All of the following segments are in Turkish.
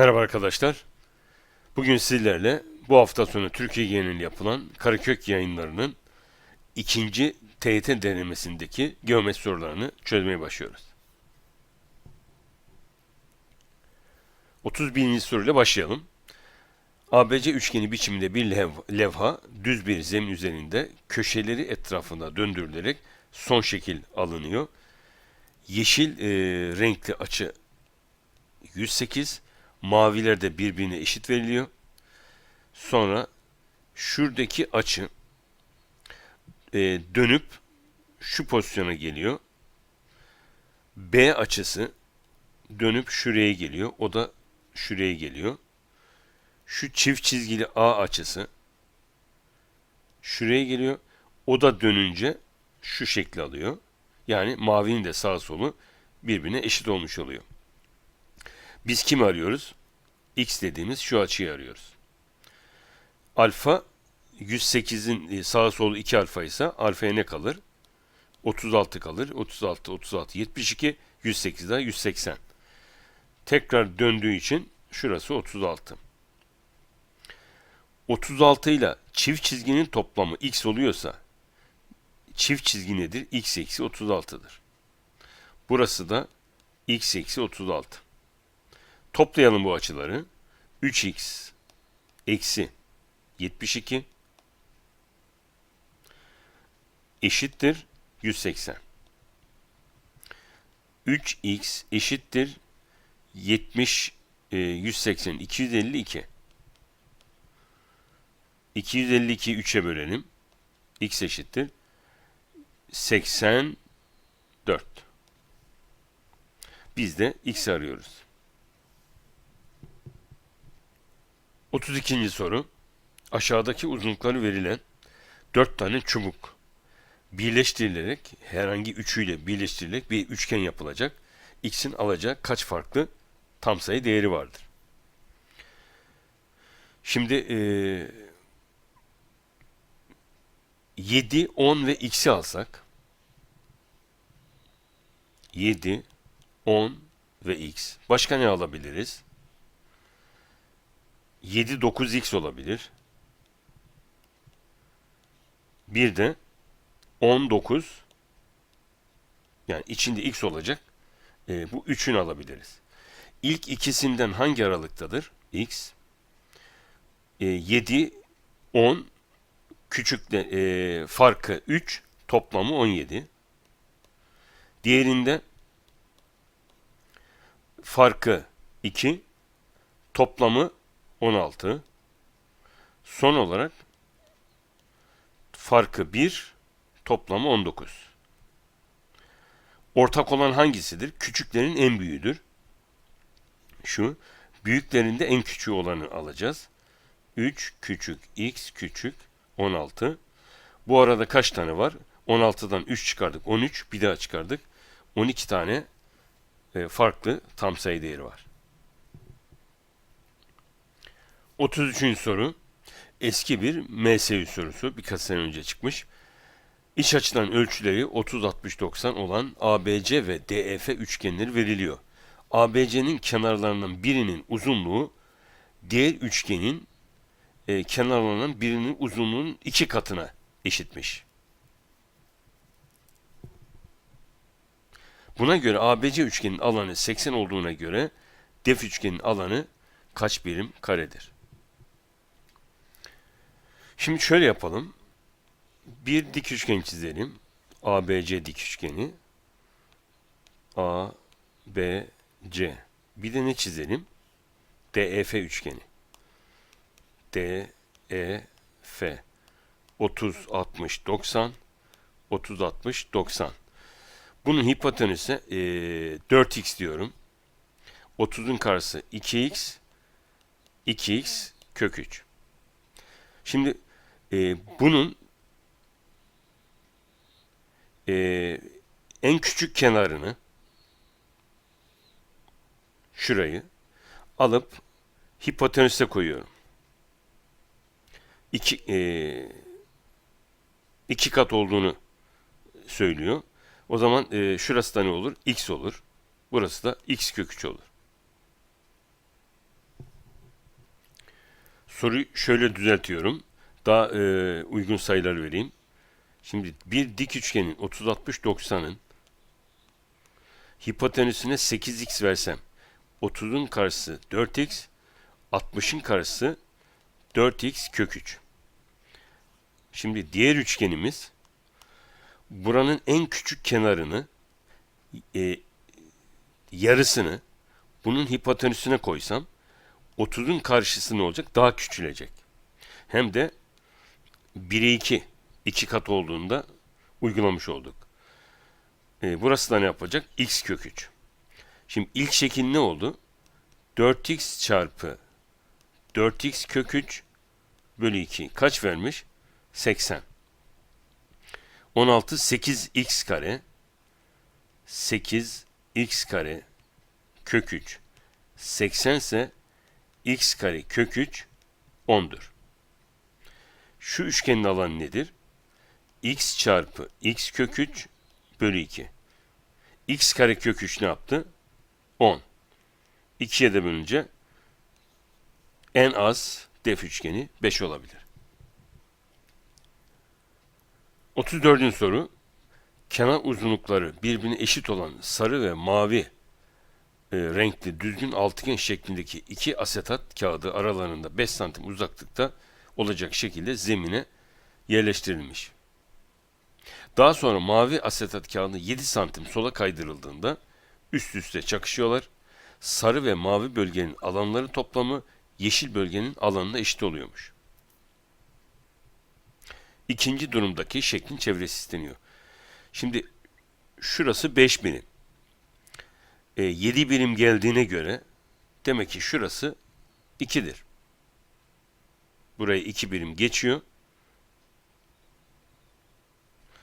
Merhaba arkadaşlar. Bugün sizlerle bu hafta sonu Türkiye genelinde yapılan Karakök yayınlarının ikinci TYT denemesindeki geometri sorularını çözmeye başlıyoruz. 31. soruyla başlayalım. ABC üçgeni biçiminde bir lev- levha düz bir zemin üzerinde köşeleri etrafında döndürülerek son şekil alınıyor. Yeşil e, renkli açı 108, maviler de birbirine eşit veriliyor. Sonra şuradaki açı e, dönüp şu pozisyona geliyor. B açısı dönüp şuraya geliyor. O da şuraya geliyor. Şu çift çizgili A açısı şuraya geliyor. O da dönünce şu şekli alıyor. Yani mavinin de sağ solu birbirine eşit olmuş oluyor. Biz kimi arıyoruz? X dediğimiz şu açıyı arıyoruz. Alfa 108'in e, sağa solu 2 alfa ise alfaya ne kalır? 36 kalır. 36, 36, 72, 108 daha 180. Tekrar döndüğü için şurası 36. 36 ile çift çizginin toplamı x oluyorsa çift çizgi nedir? x eksi 36'dır. Burası da x eksi 36. Toplayalım bu açıları. 3x eksi 72 eşittir 180. 3x eşittir 70 e, 180 252. 252'yi 3'e bölelim. x eşittir 84. Biz de x arıyoruz. 32. soru. Aşağıdaki uzunlukları verilen 4 tane çubuk birleştirilerek herhangi üçüyle birleştirilerek bir üçgen yapılacak. X'in alacağı kaç farklı tam sayı değeri vardır? Şimdi eee 7, 10 ve x'i alsak 7, 10 ve x. Başka ne alabiliriz? 7 9x olabilir. Bir de 19 yani içinde x olacak. E, bu üçünü alabiliriz. İlk ikisinden hangi aralıktadır? x. E, 7 10 küçük de, e, farkı 3 toplamı 17. Diğerinde farkı 2 toplamı 16. Son olarak farkı 1, toplamı 19. Ortak olan hangisidir? Küçüklerin en büyüğüdür. Şu, büyüklerinde en küçüğü olanı alacağız. 3 küçük x küçük 16. Bu arada kaç tane var? 16'dan 3 çıkardık 13, bir daha çıkardık. 12 tane e, farklı tam sayı değeri var. 33. soru. Eski bir MSÜ sorusu. Birkaç sene önce çıkmış. İç açıdan ölçüleri 30-60-90 olan ABC ve DEF üçgenleri veriliyor. ABC'nin kenarlarından birinin uzunluğu diğer üçgenin e, kenarlarından birinin uzunluğunun iki katına eşitmiş. Buna göre ABC üçgenin alanı 80 olduğuna göre def üçgenin alanı kaç birim karedir? Şimdi şöyle yapalım. Bir dik üçgen çizelim. ABC dik üçgeni. A, B, C. Bir de ne çizelim? DEF üçgeni. D, E, F. 30, 60, 90. 30, 60, 90. Bunun hipotenüsü e, 4x diyorum. 30'un karşısı 2x. 2x kök 3. Şimdi e, bunun e, en küçük kenarını şurayı alıp hipotenüse koyuyorum. İki, e, iki kat olduğunu söylüyor. O zaman e, şurası da ne olur? x olur. Burası da x kök 3 olur. Soruyu şöyle düzeltiyorum. Daha e, uygun sayılar vereyim. Şimdi bir dik üçgenin 30 60 90'ın hipotenüsüne 8x versem 30'un karşısı 4x 60'ın karşısı 4x kök 3. Şimdi diğer üçgenimiz buranın en küçük kenarını e, yarısını bunun hipotenüsüne koysam 30'un karşısı ne olacak? Daha küçülecek. Hem de 1'e 2 iki kat olduğunda uygulamış olduk. E, burası da ne yapacak? x kök 3. Şimdi ilk şekil ne oldu? 4x çarpı 4x kök 3 bölü 2 kaç vermiş? 80. 16 8x kare 8x kare kök 3 80 ise x kare kök 3 10'dur. Şu üçgenin alanı nedir? x çarpı x kök 3 bölü 2. x kare kök 3 ne yaptı? 10. 2'ye de bölünce en az def üçgeni 5 olabilir. 34. soru. Kenar uzunlukları birbirine eşit olan sarı ve mavi e, renkli düzgün altıgen şeklindeki iki asetat kağıdı aralarında 5 santim uzaklıkta olacak şekilde zemine yerleştirilmiş. Daha sonra mavi asetat kağıdı 7 santim sola kaydırıldığında üst üste çakışıyorlar. Sarı ve mavi bölgenin alanları toplamı yeşil bölgenin alanına eşit oluyormuş. İkinci durumdaki şeklin çevresi isteniyor. Şimdi şurası 5 birim. E, 7 birim geldiğine göre demek ki şurası 2'dir. Burayı 2 birim geçiyor.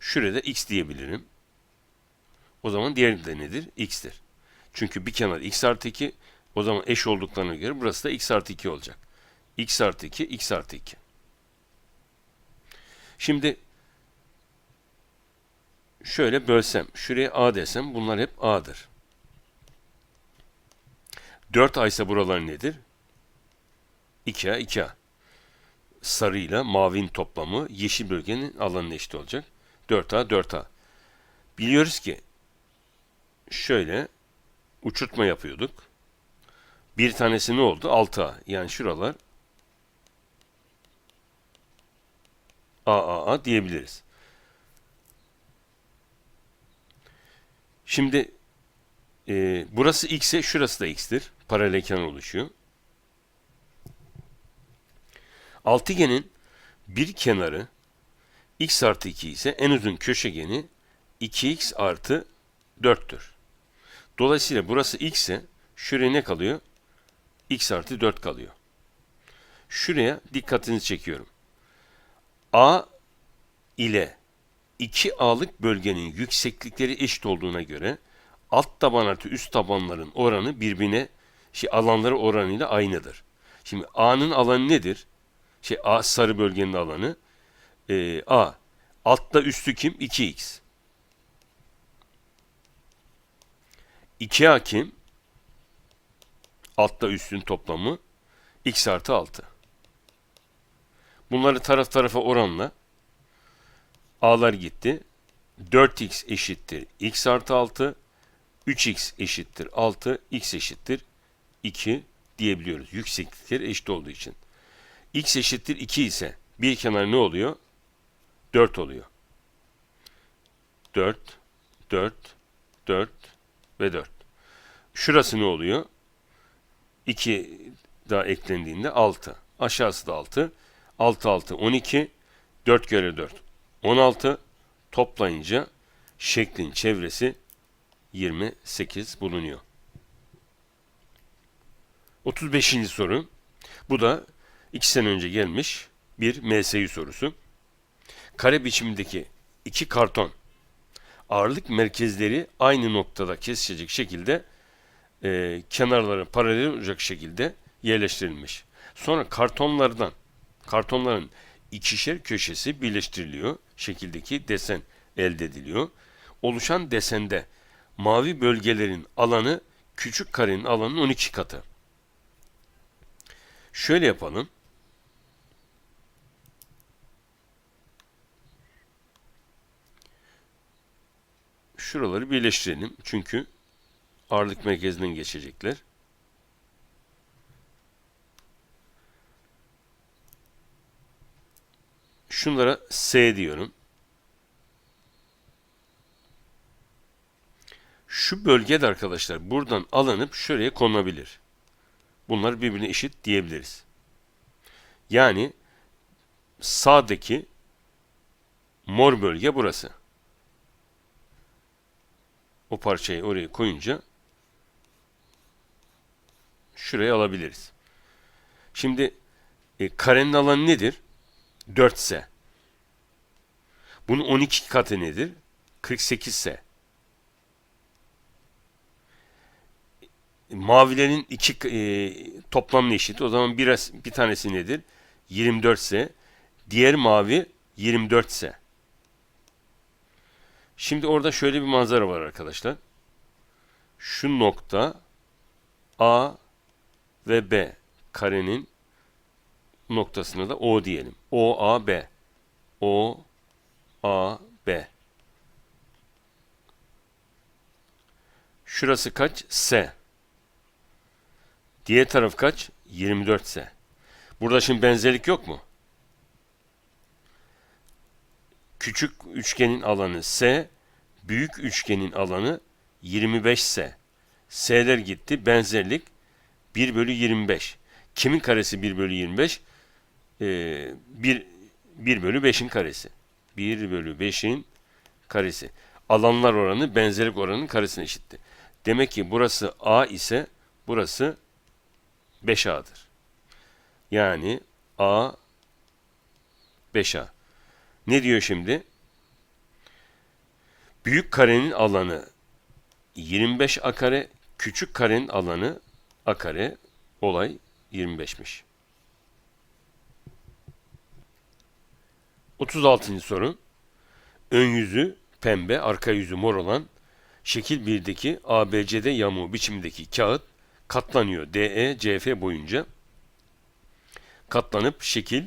Şurada x diyebilirim. O zaman diğeri de nedir? x'tir. Çünkü bir kenar x artı 2 o zaman eş olduklarına göre burası da x artı 2 olacak. x artı 2, x artı 2. Şimdi şöyle bölsem, şuraya a desem bunlar hep a'dır. 4a ise buralar nedir? 2a, 2a. Sarıyla mavinin toplamı yeşil bölgenin alanına eşit olacak. 4a, 4a. Biliyoruz ki şöyle uçurtma yapıyorduk. Bir tanesi ne oldu? 6a. Yani şuralar AAA diyebiliriz. Şimdi e, burası x ise şurası da x'tir. Paralel kenar oluşuyor. Altıgenin bir kenarı x artı 2 ise en uzun köşegeni 2x artı 4'tür. Dolayısıyla burası x ise şuraya ne kalıyor? x artı 4 kalıyor. Şuraya dikkatinizi çekiyorum. A ile 2A'lık bölgenin yükseklikleri eşit olduğuna göre alt taban artı üst tabanların oranı birbirine şey alanları oranıyla aynıdır. Şimdi A'nın alanı nedir? Şey A sarı bölgenin alanı e, A. Altta üstü kim? 2x. 2A kim? Altta üstün toplamı x artı 6. Bunları taraf tarafa oranla a'lar gitti. 4x eşittir x artı 6. 3x eşittir 6. x eşittir 2 diyebiliyoruz. Yükseklikleri eşit olduğu için. X eşittir 2 ise bir kenar ne oluyor? 4 oluyor. 4, 4, 4 ve 4. Şurası ne oluyor? 2 daha eklendiğinde 6. Aşağısı da 6. 6 6 12 4 kere 4 16 toplayınca şeklin çevresi 28 bulunuyor. 35. soru. Bu da 2 sene önce gelmiş bir MSU sorusu. Kare biçimindeki iki karton ağırlık merkezleri aynı noktada kesişecek şekilde e, kenarları paralel olacak şekilde yerleştirilmiş. Sonra kartonlardan kartonların ikişer köşesi birleştiriliyor. Şekildeki desen elde ediliyor. Oluşan desende mavi bölgelerin alanı küçük karenin alanının 12 katı. Şöyle yapalım. Şuraları birleştirelim. Çünkü ağırlık merkezinden geçecekler. Şunlara S diyorum. Şu bölgede arkadaşlar buradan alınıp şuraya konulabilir. Bunlar birbirine eşit diyebiliriz. Yani sağdaki mor bölge burası. O parçayı oraya koyunca şuraya alabiliriz. Şimdi e, karenin alanı nedir? 4S. Bunun 12 katı nedir? 48S. Mavilerin iki e, toplamına eşit. O zaman bir, bir tanesi nedir? 24S. Diğer mavi 24S. Şimdi orada şöyle bir manzara var arkadaşlar. Şu nokta A ve B karenin noktasına da O diyelim. O A B. O A B. Şurası kaç? S. Diğer taraf kaç? 24 S. Burada şimdi benzerlik yok mu? Küçük üçgenin alanı S, büyük üçgenin alanı 25S. S'ler gitti, benzerlik 1 bölü 25. Kimin karesi 1 bölü 25? Ee, 1, 1 bölü 5'in karesi. 1 bölü 5'in karesi. Alanlar oranı benzerlik oranının karesine eşitti. Demek ki burası A ise burası 5A'dır. Yani A 5A. Ne diyor şimdi? Büyük karenin alanı 25 a kare, küçük karenin alanı a kare, olay 25'miş. 36. soru. Ön yüzü pembe, arka yüzü mor olan şekil 1'deki ABCD yamuğu biçimindeki kağıt katlanıyor DE, CF boyunca. Katlanıp şekil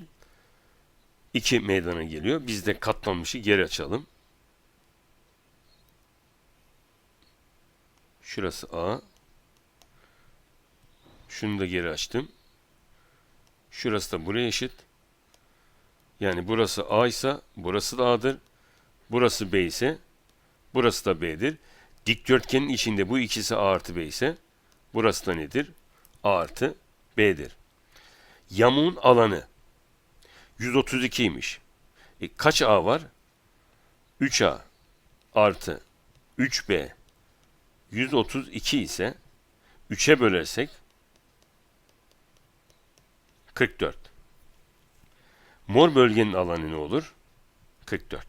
2 meydana geliyor. Biz de katlanmışı geri açalım. Şurası A. Şunu da geri açtım. Şurası da buraya eşit. Yani burası A ise burası da A'dır. Burası B ise burası da B'dir. Dikdörtgenin içinde bu ikisi A artı B ise burası da nedir? A artı B'dir. Yamuğun alanı 132'ymiş. E, kaç A var? 3A artı 3B 132 ise 3'e bölersek 44. Mor bölgenin alanı ne olur? 44.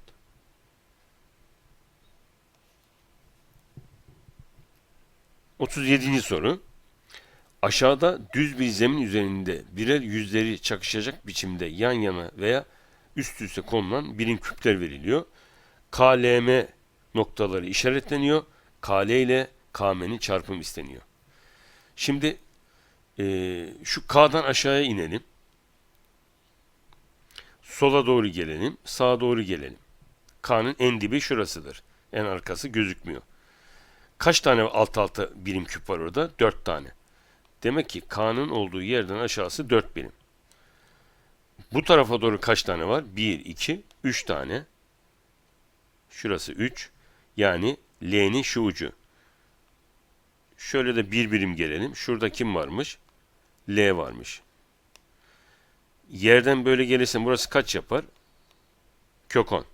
Otuz yedinci soru. Aşağıda düz bir zemin üzerinde birer yüzleri çakışacak biçimde yan yana veya üst üste konulan birim küpler veriliyor. KLM noktaları işaretleniyor. KL ile KM'nin çarpım isteniyor. Şimdi e, şu K'dan aşağıya inelim. Sola doğru gelelim. Sağa doğru gelelim. K'nın en dibi şurasıdır. En arkası gözükmüyor. Kaç tane alt alta birim küp var orada? 4 tane. Demek ki K'nın olduğu yerden aşağısı 4 birim. Bu tarafa doğru kaç tane var? 1, 2, 3 tane. Şurası 3. Yani L'nin şu ucu. Şöyle de bir birim gelelim. Şurada kim varmış? L varmış. Yerden böyle gelirsen burası kaç yapar? Kök 10.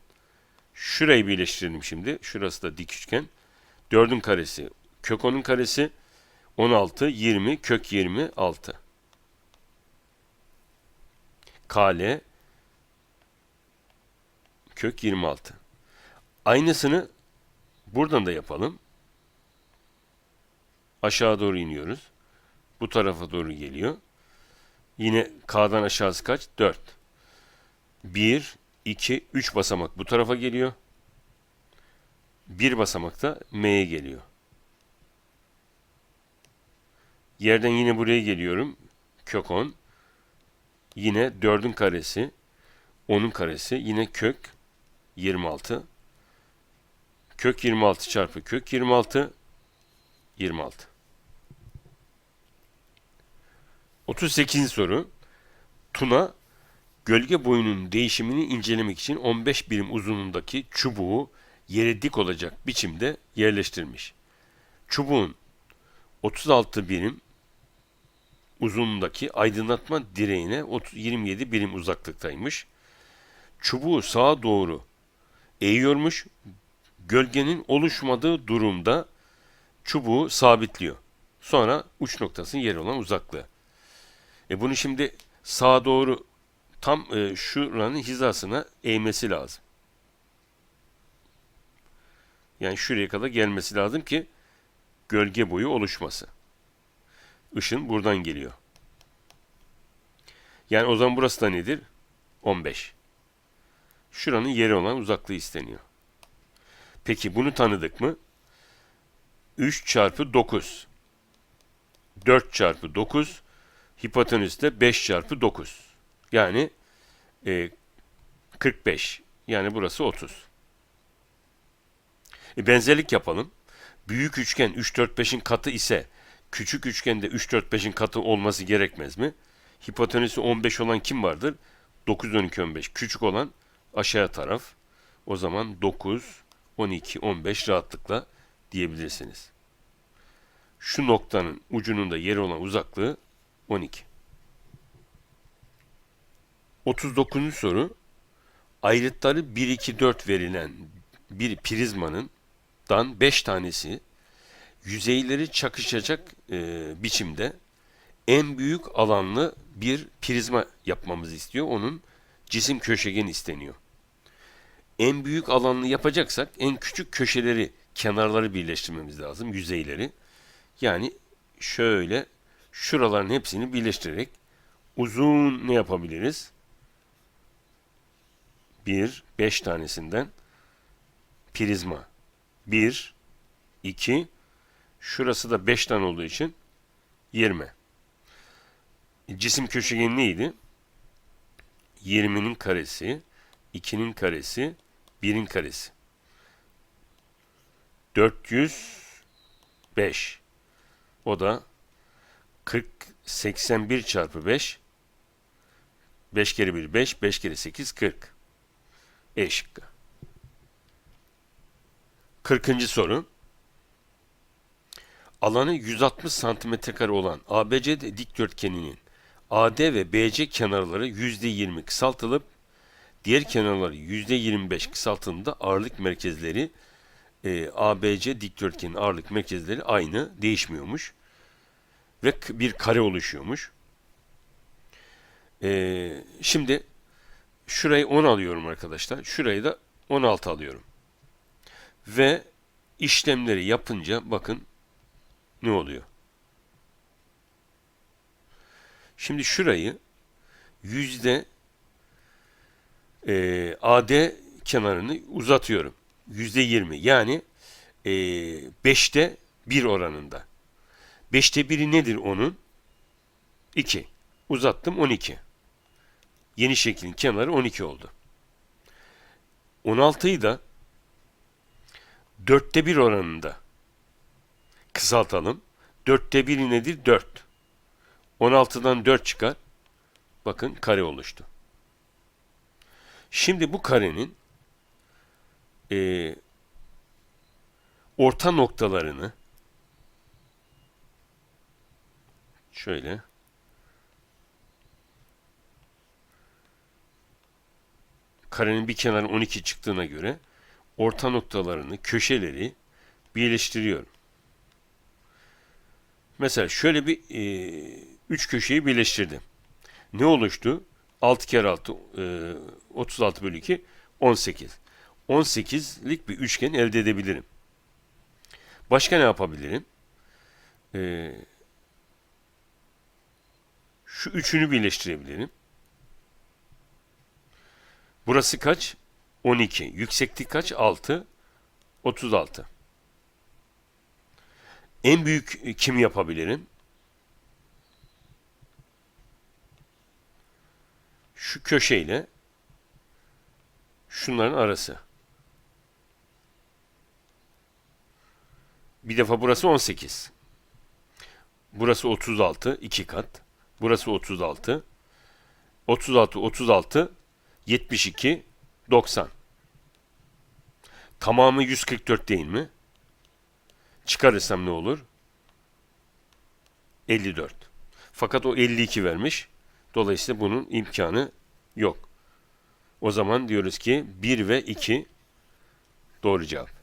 Şurayı birleştirelim şimdi. Şurası da dik üçgen. 4'ün karesi. Kök 10'un karesi 16, 20, kök 26. KL kök 26. Aynısını buradan da yapalım. Aşağı doğru iniyoruz. Bu tarafa doğru geliyor. Yine K'dan aşağısı kaç? 4. 1, 2, 3 basamak bu tarafa geliyor. Bir basamak da M'ye geliyor. Yerden yine buraya geliyorum. Kök 10. Yine 4'ün karesi. 10'un karesi. Yine kök 26. Kök 26 çarpı kök 26 26. 38. soru. Tuna gölge boyunun değişimini incelemek için 15 birim uzunluğundaki çubuğu yere dik olacak biçimde yerleştirmiş. Çubuğun 36 birim uzunluğundaki aydınlatma direğine 30 27 birim uzaklıktaymış. Çubuğu sağa doğru eğiyormuş. Gölgenin oluşmadığı durumda çubuğu sabitliyor. Sonra uç noktasının yeri olan uzaklığı. E bunu şimdi sağa doğru tam e, şuranın hizasına eğmesi lazım. Yani şuraya kadar gelmesi lazım ki gölge boyu oluşması. Işın buradan geliyor. Yani o zaman burası da nedir? 15. Şuranın yeri olan uzaklığı isteniyor. Peki bunu tanıdık mı? 3 çarpı 9. 4 çarpı 9. Hipotenüs de 5 çarpı 9. Yani e, 45. Yani burası 30. E, benzerlik yapalım. Büyük üçgen 3, 4, 5'in katı ise küçük üçgende 3, 4, 5'in katı olması gerekmez mi? Hipotenüsü 15 olan kim vardır? 9, 12, 15. Küçük olan aşağı taraf. O zaman 9, 12, 15 rahatlıkla diyebilirsiniz. Şu noktanın ucunun da yeri olan uzaklığı 12. 39. soru. Ayrıtları 1, 2, 4 verilen bir prizmanın dan 5 tanesi yüzeyleri çakışacak e, biçimde en büyük alanlı bir prizma yapmamızı istiyor. Onun cisim köşegeni isteniyor. En büyük alanlı yapacaksak en küçük köşeleri, kenarları birleştirmemiz lazım, yüzeyleri. Yani şöyle şuraların hepsini birleştirerek uzun ne yapabiliriz? Bir, beş tanesinden prizma. Bir, iki, şurası da beş tane olduğu için 20. Cisim köşegeni neydi? 20'nin karesi, 2'nin karesi, 1'in karesi. 405. O da 40, 81 çarpı 5. 5 kere 1, 5, 5 kere 8, 40. E şıkkı. 40. soru. Alanı 160 santimetre kare olan ABC dikdörtgeninin AD ve BC kenarları %20 kısaltılıp diğer kenarları %25 kısaltındığında ağırlık merkezleri e, ABC dikdörtgenin ağırlık merkezleri aynı değişmiyormuş ve bir kare oluşuyormuş. E, şimdi şurayı 10 alıyorum arkadaşlar. Şurayı da 16 alıyorum. Ve işlemleri yapınca bakın ne oluyor? Şimdi şurayı yüzde e, AD kenarını uzatıyorum. Yüzde 20 yani e, 5'te 1 oranında. 5'te 1'i nedir onun? 2. Uzattım 12. Yeni şeklin kenarı 12 oldu. 16'yı da 4'te 1 oranında kısaltalım. 4'te 1'i nedir? 4. 16'dan 4 çıkar. Bakın kare oluştu. Şimdi bu karenin e, orta noktalarını şöyle karenin bir kenarı 12 çıktığına göre orta noktalarını, köşeleri birleştiriyorum. Mesela şöyle bir e, üç köşeyi birleştirdim. Ne oluştu? 6 kere 6 e, 36 bölü 2 18. 18'lik bir üçgen elde edebilirim. Başka ne yapabilirim? Ee, şu üçünü birleştirebilirim. Burası kaç? 12. Yükseklik kaç? 6. 36. En büyük kim yapabilirim? Şu köşeyle şunların arası. Bir defa burası 18. Burası 36, 2 kat. Burası 36. 36, 36, 72, 90. Tamamı 144 değil mi? Çıkarırsam ne olur? 54. Fakat o 52 vermiş. Dolayısıyla bunun imkanı yok. O zaman diyoruz ki 1 ve 2 doğru cevap.